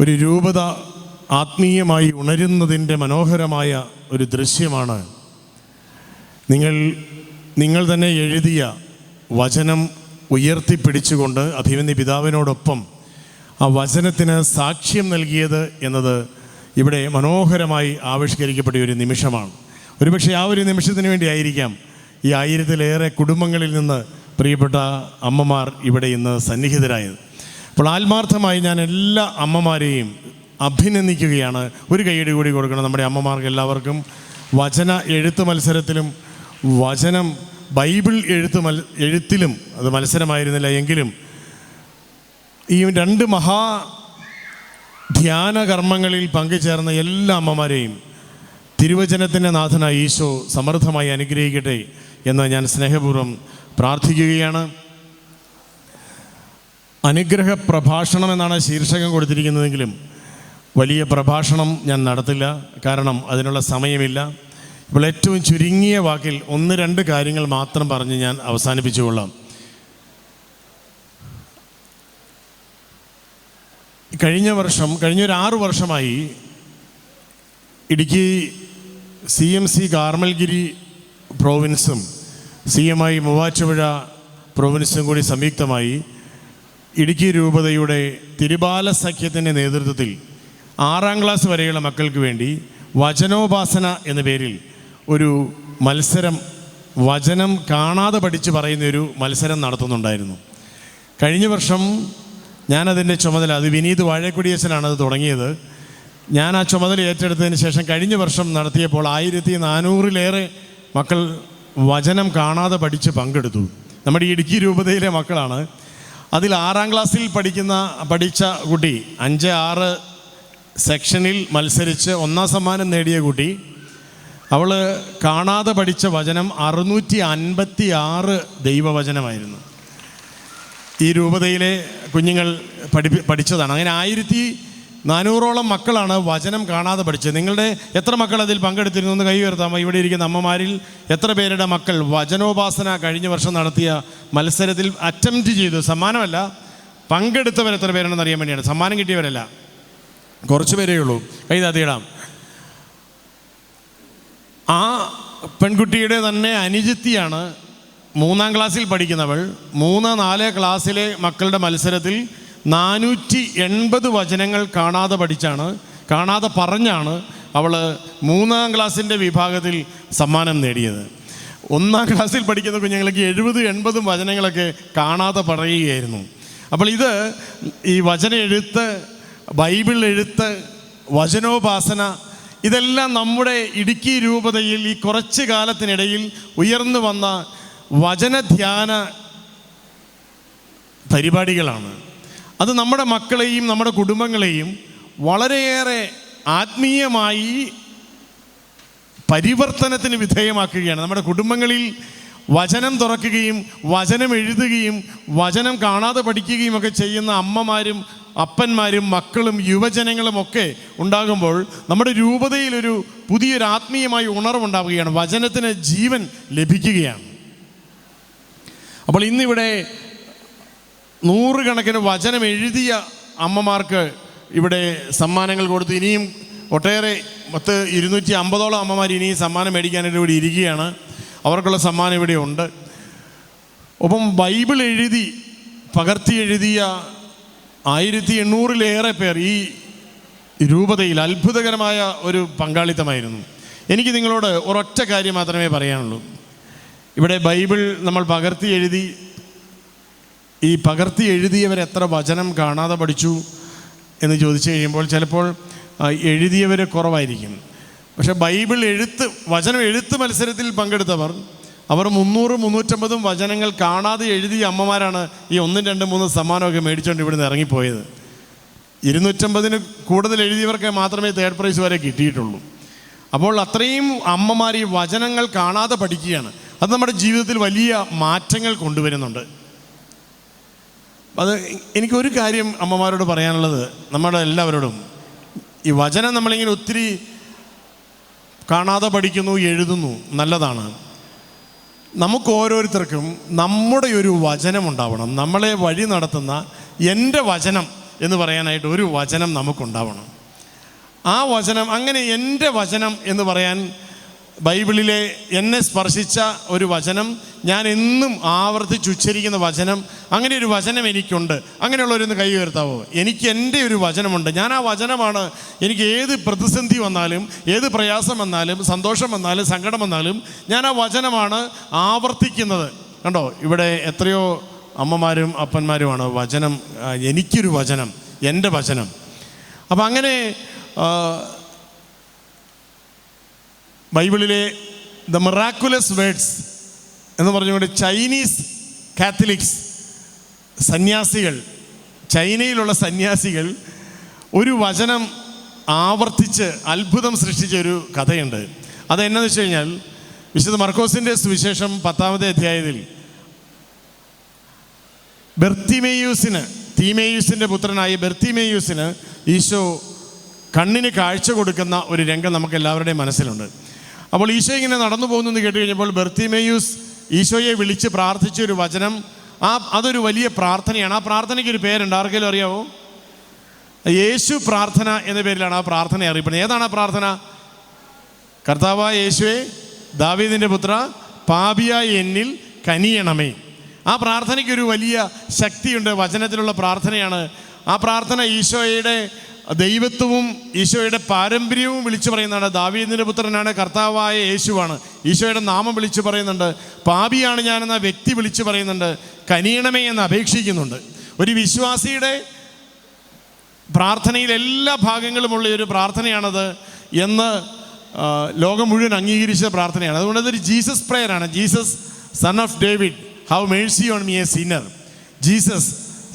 ഒരു രൂപത ആത്മീയമായി ഉണരുന്നതിന്റെ മനോഹരമായ ഒരു ദൃശ്യമാണ്. നിങ്ങൾ നിങ്ങൾ തന്നെ എഴുതിയ വചനം ഉയർത്തിപ്പിടിച്ചുകൊണ്ട് അഭിമന്യ പിതാവിനോടൊപ്പം ആ വചനത്തിന് സാക്ഷ്യം നൽകിയത് എന്നത് ഇവിടെ മനോഹരമായി ആവിഷ്കരിക്കപ്പെട്ട ഒരു നിമിഷമാണ്. ഒരുപക്ഷെ ആ ഒരു നിമിഷത്തിന് വേണ്ടി ആയിരിക്കാം ഈ ആയിരത്തിലേറെ കുടുംബങ്ങളിൽ നിന്ന് പ്രിയപ്പെട്ട അമ്മമാർ ഇവിടെ ഇന്ന് സന്നിഹിതരായത്. അപ്പോൾ ആത്മാർത്ഥമായി ഞാൻ എല്ലാ അമ്മമാരെയും അഭിനന്ദിക്കുകയാണ്. ഒരു കൈയടി കൂടി കൊടുക്കണം നമ്മുടെ അമ്മമാർക്ക് എല്ലാവർക്കും. വചന എഴുത്ത് മത്സരത്തിലും വചനം ബൈബിൾ എഴുത്ത് മൽ എഴുത്തിലും അത് മത്സരമായിരുന്നില്ല എങ്കിലും ഈ രണ്ട് മഹാ ധ്യാന കർമ്മങ്ങളിൽ പങ്കുചേർന്ന എല്ലാ അമ്മമാരെയും തിരുവചനത്തിന്റെ നാഥനായ ഈശോ സമൃദ്ധമായി അനുഗ്രഹിക്കട്ടെ എന്ന് ഞാൻ സ്നേഹപൂർവം പ്രാർത്ഥിക്കുകയാണ്. അനുഗ്രഹ പ്രഭാഷണം എന്നാണ് ശീർഷകം കൊടുത്തിരിക്കുന്നതെങ്കിലും വലിയ പ്രഭാഷണം ഞാൻ നടത്തില്ല. കാരണം അതിനുള്ള സമയമില്ല. ഇപ്പോൾ ഏറ്റവും ചുരുങ്ങിയ വാക്കിൽ ഒന്ന് രണ്ട് കാര്യങ്ങൾ മാത്രം പറഞ്ഞ് ഞാൻ അവസാനിപ്പിച്ചുകൊള്ളാം. കഴിഞ്ഞ വർഷം കഴിഞ്ഞ ഒരു ആറു വർഷമായി Idukki C M C Carmelgiri പ്രോവിൻസും C M I Muvattupuzha പ്രോവിൻസും കൂടി സംയുക്തമായി ഇടുക്കി രൂപതയുടെ തിരുബാല സഖ്യത്തിന്റെ നേതൃത്വത്തിൽ ആറാം ക്ലാസ് വരെയുള്ള മക്കൾക്ക് വേണ്ടി വചനോപാസന എന്ന പേരിൽ ഒരു മത്സരം വചനം കാണാതെ പഠിച്ച് പറയുന്നൊരു മത്സരം നടത്തുന്നുണ്ടായിരുന്നു. കഴിഞ്ഞ വർഷം ഞാനതിന്റെ ചുമതല അത് വിനീത് വാഴക്കുടിയച്ചനാണ് അത് തുടങ്ങിയത്. ഞാൻ ആ ചുമതല ഏറ്റെടുത്തതിന് ശേഷം കഴിഞ്ഞ വർഷം നടത്തിയപ്പോൾ ആയിരത്തി നാനൂറിലേറെ മക്കൾ വചനം കാണാതെ പഠിച്ച് പങ്കെടുത്തു. നമ്മുടെ ഇടുക്കി രൂപതയിലെ മക്കളാണ്. അതിൽ ആറാം ക്ലാസ്സിൽ പഠിക്കുന്ന പഠിച്ച കുട്ടി അഞ്ച് ആറ് സെക്ഷനിൽ മത്സരിച്ച് ഒന്നാം സമ്മാനം നേടിയ കുട്ടി അവൾ കാണാതെ പഠിച്ച വചനം അറുന്നൂറ്റി അൻപത്തി ആറ് ദൈവവചനമായിരുന്നു. ഈ രൂപതയിലെ കുഞ്ഞുങ്ങൾ പഠിപ്പി പഠിച്ചതാണ്. അങ്ങനെ ആയിരത്തി നാനൂറോളം മക്കളാണ് വചനം കാണാതെ പഠിച്ചത്. നിങ്ങളുടെ എത്ര മക്കൾ അതിൽ പങ്കെടുത്തിരുന്നു എന്ന് കൈ ഉയർത്താമോ? ഇവിടെ ഇരിക്കുന്ന അമ്മമാരിൽ എത്ര പേരുടെ മക്കൾ വചനോപാസന കഴിഞ്ഞ വർഷം നടത്തിയ മത്സരത്തിൽ അറ്റംപ്റ്റ് ചെയ്തു? സമ്മാനമല്ല പങ്കെടുത്തവർ എത്ര പേരുണ്ടെന്ന് അറിയാൻ വേണ്ടിയാണ്. സമ്മാനം കിട്ടിയവരല്ല. കുറച്ച് പേരേ ഉള്ളൂ. കൈ താത്തിയിടാം ആ പെൺകുട്ടിയുടെ തന്നെ അനുജിത്തിയാണ് മൂന്നാം ക്ലാസ്സിൽ പഠിക്കുന്നവൾ. മൂന്ന് നാല് ക്ലാസ്സിലെ മക്കളുടെ മത്സരത്തിൽ നാനൂറ്റി എൺപത് വചനങ്ങൾ കാണാതെ പഠിച്ചാണ് കാണാതെ പറഞ്ഞാണ് അവൾ മൂന്നാം ക്ലാസ്സിന്റെ വിഭാഗത്തിൽ സമ്മാനം നേടിയത്. ഒന്നാം ക്ലാസ്സിൽ പഠിക്കുന്ന കുഞ്ഞുങ്ങൾക്ക് എഴുപത് എൺപതും വചനങ്ങളൊക്കെ കാണാതെ പറയുകയായിരുന്നു. അപ്പോൾ ഇത് ഈ വചന എഴുത്ത് ബൈബിൾ എഴുത്ത് വചനോപാസന ഇതെല്ലാം നമ്മുടെ ഇടുക്കി രൂപതയിൽ ഈ കുറച്ച് കാലത്തിനിടയിൽ ഉയർന്നു വന്ന വചനധ്യാന പരിപാടികളാണ്. അത് നമ്മുടെ മക്കളെയും നമ്മുടെ കുടുംബങ്ങളെയും വളരെയേറെ ആത്മീയമായി പരിവർത്തനത്തിന് വിധേയമാക്കുകയാണ്. നമ്മുടെ കുടുംബങ്ങളിൽ വചനം തുറക്കുകയും വചനം എഴുതുകയും വചനം കാണാതെ പഠിക്കുകയും ഒക്കെ ചെയ്യുന്ന അമ്മമാരും അപ്പന്മാരും മക്കളും യുവജനങ്ങളും ഒക്കെ ഉണ്ടാകുമ്പോൾ നമ്മുടെ രൂപതയിലൊരു പുതിയൊരു ആത്മീയമായ ഉണർവുണ്ടാവുകയാണ്. വചനത്തിന് ജീവൻ ലഭിക്കുകയാണ്. അപ്പോൾ ഇന്നിവിടെ നൂറുകണക്കിന് വചനം എഴുതിയ അമ്മമാർക്ക് ഇവിടെ സമ്മാനങ്ങൾ കൊടുത്ത്. ഇനിയും ഒട്ടേറെ പത്ത് ഇരുന്നൂറ്റി അമ്പതോളം അമ്മമാർ ഇനിയും സമ്മാനം മേടിക്കാനായിട്ട് ഇവിടെ ഇരിക്കുകയാണ്. അവർക്കുള്ള സമ്മാനം ഇവിടെ ഉണ്ട്. ഒപ്പം ബൈബിൾ എഴുതി പകർത്തി എഴുതിയ ആയിരത്തി എണ്ണൂറിലേറെ പേർ ഈ രൂപതയിൽ അത്ഭുതകരമായ ഒരു പങ്കാളിത്തമായിരുന്നു. എനിക്ക് നിങ്ങളോട് ഒരൊറ്റ കാര്യം മാത്രമേ പറയാനുള്ളൂ. ഇവിടെ ബൈബിൾ നമ്മൾ പകർത്തി എഴുതി ഈ പകർത്തി എഴുതിയവർ എത്ര വചനം കാണാതെ പഠിച്ചു എന്ന് ചോദിച്ചു കഴിയുമ്പോൾ ചിലപ്പോൾ എഴുതിയവർ കുറവായിരിക്കും. പക്ഷെ ബൈബിൾ എഴുത്ത് വചനം എഴുത്ത് മത്സരത്തിൽ പങ്കെടുത്തവർ അവർ മുന്നൂറ് മുന്നൂറ്റമ്പതും വചനങ്ങൾ കാണാതെ എഴുതിയ അമ്മമാരാണ് ഈ ഒന്നും രണ്ടും മൂന്നും സമ്മാനമൊക്കെ മേടിച്ചുകൊണ്ട് ഇവിടുന്ന് ഇറങ്ങിപ്പോയത്. ഇരുന്നൂറ്റമ്പതിന് കൂടുതൽ എഴുതിയവർക്ക് മാത്രമേ തേർഡ് പ്രൈസ് വരെ കിട്ടിയിട്ടുള്ളൂ. അപ്പോൾ അത്രയും അമ്മമാർ ഈ വചനങ്ങൾ കാണാതെ പഠിക്കുകയാണ്. അത് നമ്മുടെ ജീവിതത്തിൽ വലിയ മാറ്റങ്ങൾ കൊണ്ടുവരുന്നുണ്ട്. അത് എനിക്കൊരു കാര്യം അമ്മമാരോട് പറയാനുള്ളത് നമ്മുടെ എല്ലാവരോടും. ഈ വചനം നമ്മളിങ്ങനെ ഒത്തിരി കാണാതെ പഠിക്കുന്നു എഴുതുന്നു നല്ലതാണ്. നമുക്ക് ഓരോരുത്തർക്കും നമ്മുടെ ഒരു വചനം ഉണ്ടാവണം. നമ്മളെ വഴി നടത്തുന്ന എന്റെ വചനം എന്ന് പറയാനായിട്ട് ഒരു വചനം നമുക്കുണ്ടാവണം. ആ വചനം അങ്ങനെ എന്റെ വചനം എന്ന് പറയാൻ ബൈബിളിലെ എന്നെ സ്പർശിച്ച ഒരു വചനം ഞാൻ എന്നും ആവർത്തിച്ച് ഉച്ചരിക്കുന്ന വചനം അങ്ങനെ ഒരു വചനം എനിക്കുണ്ട്. അങ്ങനെയുള്ളവരൊന്ന് കൈ ഉയർത്താവോ? എനിക്ക് എന്റെ ഒരു വചനമുണ്ട്. ഞാൻ ആ വചനമാണ് എനിക്ക് ഏത് പ്രതിസന്ധി വന്നാലും ഏത് പ്രയാസം വന്നാലും സന്തോഷം വന്നാലും സങ്കടം വന്നാലും ഞാൻ ആ വചനമാണ് ആവർത്തിക്കുന്നത്. കണ്ടോ? ഇവിടെ എത്രയോ അമ്മമാരും അപ്പന്മാരുമാണ് വചനം എനിക്കൊരു വചനം എന്റെ വചനം. അപ്പം അങ്ങനെ ബൈബിളിലെ ദ മിറാക്കുലസ് വേർഡ്സ് എന്ന് പറഞ്ഞുകൊണ്ട് ചൈനീസ് കാത്തലിക്സ് സന്യാസികൾ ചൈനയിലുള്ള സന്യാസികൾ ഒരു വചനം ആവർത്തിച്ച് അത്ഭുതം സൃഷ്ടിച്ച ഒരു കഥയുണ്ട്. അതെന്നാന്ന് വെച്ച് കഴിഞ്ഞാൽ വിശുദ്ധ മർക്കോസിന്റെ സുവിശേഷം പത്താമത്തെ അധ്യായത്തിൽ ബെർത്തിമേയൂസിന് തീമേയൂസിന്റെ പുത്രനായ ബെർത്തിമേയൂസിന് ഈശോ കണ്ണിന് കാഴ്ച കൊടുക്കുന്ന ഒരു രംഗം നമുക്ക് എല്ലാവരുടെയും മനസ്സിലുണ്ട്. അപ്പോൾ ഈശോ ഇങ്ങനെ നടന്നു പോകുന്നെന്ന് കേട്ട് കഴിഞ്ഞപ്പോൾ ബെർത്തിമേയൂസ് ഈശോയെ വിളിച്ച് പ്രാർത്ഥിച്ച ഒരു വചനം ആ അതൊരു വലിയ പ്രാർത്ഥനയാണ്. ആ പ്രാർത്ഥനയ്ക്ക് ഒരു പേരുണ്ട്. ആർക്കെങ്കിലും അറിയാവോ? യേശു പ്രാർത്ഥന എന്ന പേരിലാണ് ആ പ്രാർത്ഥന അറിയപ്പെടുന്നത്. ഏതാണ് ആ പ്രാർത്ഥന? കർത്താവ യേശുവെ ദാവീദിന്റെ പുത്ര പാപിയായി എന്നിൽ കനിയണമേ. ആ പ്രാർത്ഥനയ്ക്ക് ഒരു വലിയ ശക്തിയുണ്ട്. വചനത്തിലുള്ള പ്രാർത്ഥനയാണ്. ആ പ്രാർത്ഥന ഈശോയുടെ ദൈവത്വവും ഈശോയുടെ പാരമ്പര്യവും വിളിച്ചു പറയുന്നതാണ്. ദാവീദിന്റെ പുത്രനാണ് കർത്താവായ യേശുവാണ്. ഈശോയുടെ നാമം വിളിച്ചു പറയുന്നുണ്ട്. പാപിയാണ് ഞാനെന്ന വ്യക്തി വിളിച്ചു പറയുന്നുണ്ട്. കനിയണമേ എന്ന് അപേക്ഷിക്കുന്നുണ്ട്. ഒരു വിശ്വാസിയുടെ പ്രാർത്ഥനയിൽ എല്ലാ ഭാഗങ്ങളുമുള്ള ഒരു പ്രാർത്ഥനയാണത് എന്ന് ലോകം മുഴുവൻ അംഗീകരിച്ച പ്രാർത്ഥനയാണ്. അതുകൊണ്ട് അതൊരു Jesus പ്രേയറാണ്. Jesus son of David have mercy on me a sinner Jesus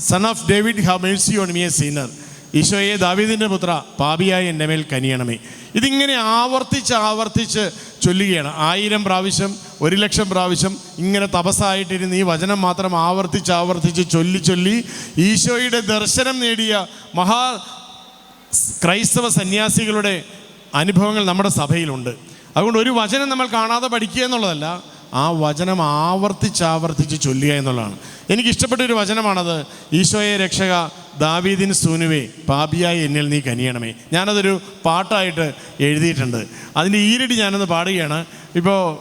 son of David have mercy on me a sinner ഈശോയെ ദാവീദിന്റെ പുത്ര പാപിയായി എന്റെ മേൽ കനിയണമേ. ഇതിങ്ങനെ ആവർത്തിച്ച് ആവർത്തിച്ച് ചൊല്ലുകയാണ്. ആയിരം പ്രാവശ്യം ഒരു ലക്ഷം പ്രാവശ്യം ഇങ്ങനെ തപസ്സായിട്ടിരുന്ന് ഈ വചനം മാത്രം ആവർത്തിച്ച് ആവർത്തിച്ച് ചൊല്ലി ചൊല്ലി ഈശോയുടെ ദർശനം നേടിയ മഹാ ക്രൈസ്തവ സന്യാസികളുടെ അനുഭവങ്ങൾ നമ്മുടെ സഭയിലുണ്ട്. അതുകൊണ്ട് ഒരു വചനം നമ്മൾ കാണാതെ പഠിക്കുക എന്നുള്ളതല്ല ആ വചനം ആവർത്തിച്ച് ആവർത്തിച്ച് ചൊല്ലുക എന്നുള്ളതാണ്. എനിക്ക് ഇഷ്ടപ്പെട്ട ഒരു വചനമാണത് ഈശോയെ രക്ഷക ദാവീദിൻ സൂനുവേ പാപിയായി എന്നിൽ നീ കനിയണമേ. ഞാനതൊരു പാട്ടായിട്ട് എഴുതിയിട്ടുണ്ട്. അതിന്റെ ഈരടി ഞാനൊന്ന് പാടുകയാണ്. ഇപ്പോൾ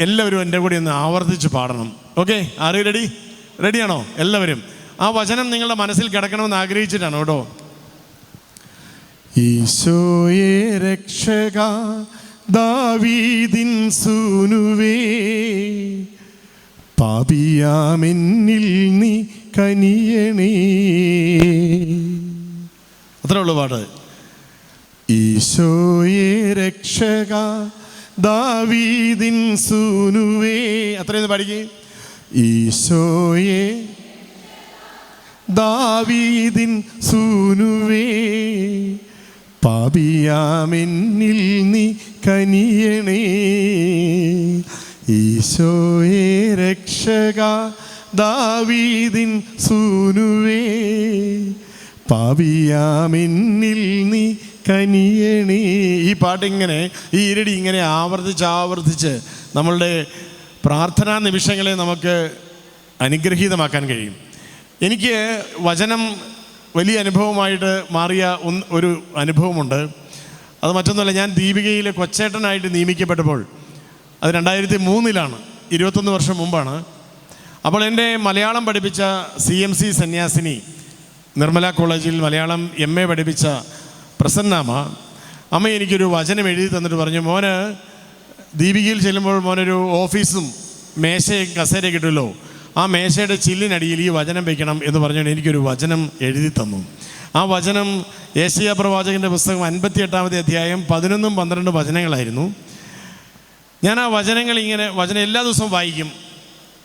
എല്ലാവരും എന്റെ കൂടെ ഒന്ന് ആവർത്തിച്ച് പാടണം. ഓക്കെ ആറ് റെഡി റെഡിയാണോ എല്ലാവരും. ആ വചനം നിങ്ങളുടെ മനസ്സിൽ കിടക്കണമെന്ന് ആഗ്രഹിച്ചിട്ടാണ് കേട്ടോ. ഈശോയെ രക്ഷക ദാവീദിൻ സൂനുവേ പാപിയാമെന്നിൽ നീ കനിയണേ അത്രേ ഉള്ളൂ പാട്ട്. ഈശോയെ രക്ഷക ദാവീദിൻ സൂനുവേ. അത്രയൊന്ന് പഠിക്കേ ഈശോയെ ദാവീദിൻ സൂനുവേ. പാപിയാമെന്നിൽ നീ കനിയണേ. ഈശോയെ രക്ഷക ദാവീദിൻ സൂനുവേ പാവിയാമിന്നിൽ നീ കനിയണേ. ഈ പാട്ടിങ്ങനെ ഈ ഇരടി ഇങ്ങനെ ആവർത്തിച്ച് ആവർത്തിച്ച് നമ്മളുടെ പ്രാർത്ഥനാ നിമിഷങ്ങളെ നമുക്ക് അനുഗ്രഹീതമാക്കാൻ കഴിയും. എനിക്ക് വചനം വലിയ അനുഭവമായിട്ട് മാറിയ ഒരു അനുഭവമുണ്ട്. അത് മറ്റൊന്നുമല്ല ഞാൻ ദീപികയിലെ കൊച്ചേട്ടനായിട്ട് നിയമിക്കപ്പെട്ടപ്പോൾ അത് രണ്ടായിരത്തി മൂന്നിലാണ് ഇരുപത്തൊന്ന് വർഷം മുമ്പാണ്. അപ്പോൾ എന്റെ മലയാളം പഠിപ്പിച്ച സി എം സി സന്യാസിനി നിർമ്മല കോളേജിൽ മലയാളം എം എ പഠിപ്പിച്ച പ്രസന്നാമ അമ്മ എനിക്കൊരു വചനം എഴുതി തന്നിട്ട് പറഞ്ഞു മോന് ദീപികയിൽ ചെല്ലുമ്പോൾ മോനൊരു ഓഫീസും മേശയും കസേരയും കിട്ടുമല്ലോ ആ മേശയുടെ ചില്ലിനടിയിൽ ഈ വചനം വയ്ക്കണം എന്ന് പറഞ്ഞുകൊണ്ട് എനിക്കൊരു വചനം എഴുതി തന്നു. ആ വചനം ഏഷ്യ പ്രവാചകന്റെ പുസ്തകം അൻപത്തി എട്ടാമത്തെ അധ്യായം പതിനൊന്നും പന്ത്രണ്ടും വചനങ്ങളായിരുന്നു. ഞാൻ ആ വചനങ്ങൾ ഇങ്ങനെ വചനം എല്ലാ ദിവസവും വായിക്കും.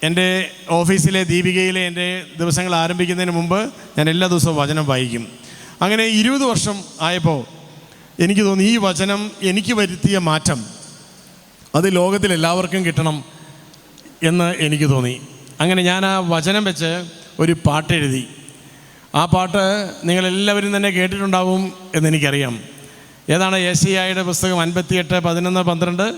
എന്റെ ഓഫീസിലെ ദീപികയിലെ എന്റെ ദിവസങ്ങൾ ആരംഭിക്കുന്നതിന് മുമ്പ് ഞാൻ എല്ലാ ദിവസവും വചനം വായിക്കും. അങ്ങനെ ഇരുപത് വർഷം ആയപ്പോൾ എനിക്ക് തോന്നി ഈ വചനം എനിക്ക് വരുത്തിയ മാറ്റം അത് ലോകത്തിൽ എല്ലാവർക്കും കിട്ടണം എന്ന് എനിക്ക് തോന്നി. അങ്ങനെ ഞാൻ ആ വചനം വെച്ച് ഒരു പാട്ട് എഴുതി. ആ പാട്ട് നിങ്ങളെല്ലാവരും തന്നെ കേട്ടിട്ടുണ്ടാവും എന്നെനിക്കറിയാം ഏതാണ് യേശയ്യായുടെ പുസ്തകം അൻപത്തിയെട്ട് പതിനൊന്ന് പന്ത്രണ്ട്?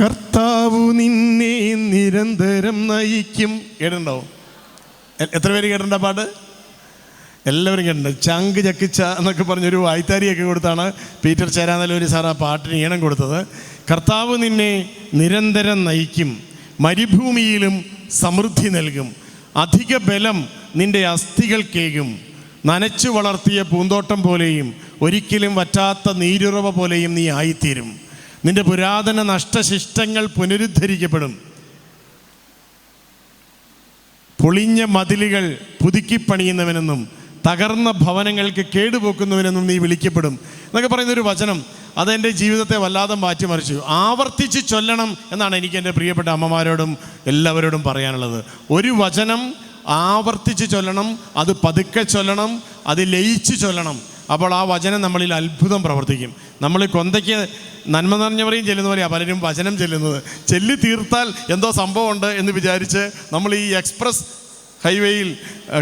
കർത്താവു നിന്നെ നിരന്തരം നയിക്കും. കേട്ടിട്ടുണ്ടോ എത്ര പേര് കേട്ടണ്ട പാട്ട്? എല്ലാവരും കേട്ടിട്ടുണ്ട്. ചങ്ക് ചക്കിച്ച എന്നൊക്കെ പറഞ്ഞൊരു വായ്ത്താരിയൊക്കെ കൊടുത്താണ് പീറ്റർ ചേരാനല്ലൂരി സാർ ആ പാട്ടിന് ഈണം കൊടുത്തത്. കർത്താവ് നിന്നെ നിരന്തരം നയിക്കും. മരുഭൂമിയിലും സമൃദ്ധി നൽകും. അധിക ബലം നിന്റെ അസ്ഥികൾക്കേകും. നനച്ചു വളർത്തിയ പൂന്തോട്ടം പോലെയും ഒരിക്കലും വറ്റാത്ത നീരുറവ പോലെയും നീ ആയിത്തീരും. നിന്റെ പുരാതന നഷ്ടശിഷ്ടങ്ങൾ പുനരുദ്ധരിക്കപ്പെടും. പൊളിഞ്ഞ മതിലുകൾ പുതുക്കിപ്പണിയുന്നവനെന്നും തകർന്ന ഭവനങ്ങൾക്ക് കേടുപോക്കുന്നവനെന്നും നീ വിളിക്കപ്പെടും. എന്നൊക്കെ പറയുന്ന ഒരു വചനം അതെന്റെ ജീവിതത്തെ വല്ലാതെ മാറ്റിമറിച്ചു. ആവർത്തിച്ച് ചൊല്ലണം എന്നാണ് എനിക്ക് എന്റെ പ്രിയപ്പെട്ട അമ്മമാരോടും എല്ലാവരോടും പറയാനുള്ളത്. ഒരു വചനം ആവർത്തിച്ച് ചൊല്ലണം അത് പതുക്കെ ചൊല്ലണം അത് ലയിച്ച് ചൊല്ലണം. അപ്പോൾ ആ വചനം നമ്മളിൽ അത്ഭുതം പ്രവർത്തിക്കും. നമ്മൾ കൊന്തയ്ക്ക് നന്മ നിറഞ്ഞവരെയും ചെല്ലുന്ന പോലെയാണ് പലരും വചനം ചെല്ലുന്നത്. ചെല്ലി തീർത്താൽ എന്തോ സംഭവമുണ്ട് എന്ന് വിചാരിച്ച് നമ്മൾ ഈ എക്സ്പ്രസ് ഹൈവേയിൽ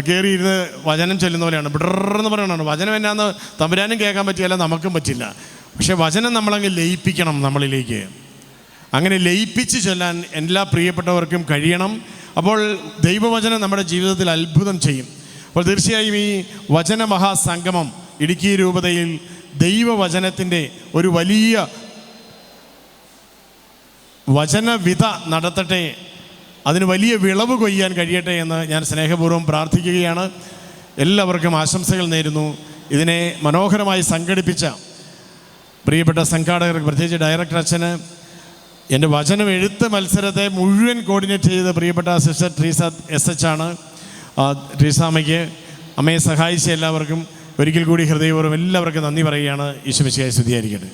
കയറിയിരുന്ന് വചനം ചെല്ലുന്ന പോലെയാണ്. ബിഡറെന്ന് പറയണതാണ് വചനം എന്നാന്ന് തമ്പുരാനും കേൾക്കാൻ പറ്റിയല്ല നമുക്കും പറ്റില്ല. പക്ഷേ വചനം നമ്മളങ്ങ് ലയിപ്പിക്കണം നമ്മളിലേക്ക്. അങ്ങനെ ലയിപ്പിച്ച് ചെല്ലാൻ എല്ലാ പ്രിയപ്പെട്ടവർക്കും കഴിയണം. അപ്പോൾ ദൈവവചനം നമ്മുടെ ജീവിതത്തിൽ അത്ഭുതം ചെയ്യും. അപ്പോൾ തീർച്ചയായും ഈ വചന മഹാസംഗമം ഇടുക്കി രൂപതയിൽ ദൈവവചനത്തിന്റെ ഒരു വലിയ വചനവിധ നടത്തട്ടെ അതിന് വലിയ വിളവ് കൊയ്യാൻ കഴിയട്ടെ എന്ന് ഞാൻ സ്നേഹപൂർവം പ്രാർത്ഥിക്കുകയാണ്. എല്ലാവർക്കും ആശംസകൾ നേരുന്നു. ഇതിനെ മനോഹരമായി സംഘടിപ്പിച്ച പ്രിയപ്പെട്ട സംഘാടകർക്ക് പ്രത്യേകിച്ച് ഡയറക്ടർ അച്ഛന് എന്റെ വചനം എഴുത്ത് മത്സരത്തെ മുഴുവൻ കോർഡിനേറ്റ് ചെയ്ത പ്രിയപ്പെട്ട സിസ്റ്റർ ട്രീസ എസ് എച്ച് ആണ്. ട്രീസാമ്മയ്ക്ക് ട്രീസ അമ്മയെ സഹായിച്ച എല്ലാവർക്കും ഒരിക്കൽ കൂടി ഹൃദയപൂർവം എല്ലാവർക്കും നന്ദി പറയുകയാണ്. ഈശ്വമിശിയായി സ്തുതിയായിരിക്കട്ടെ.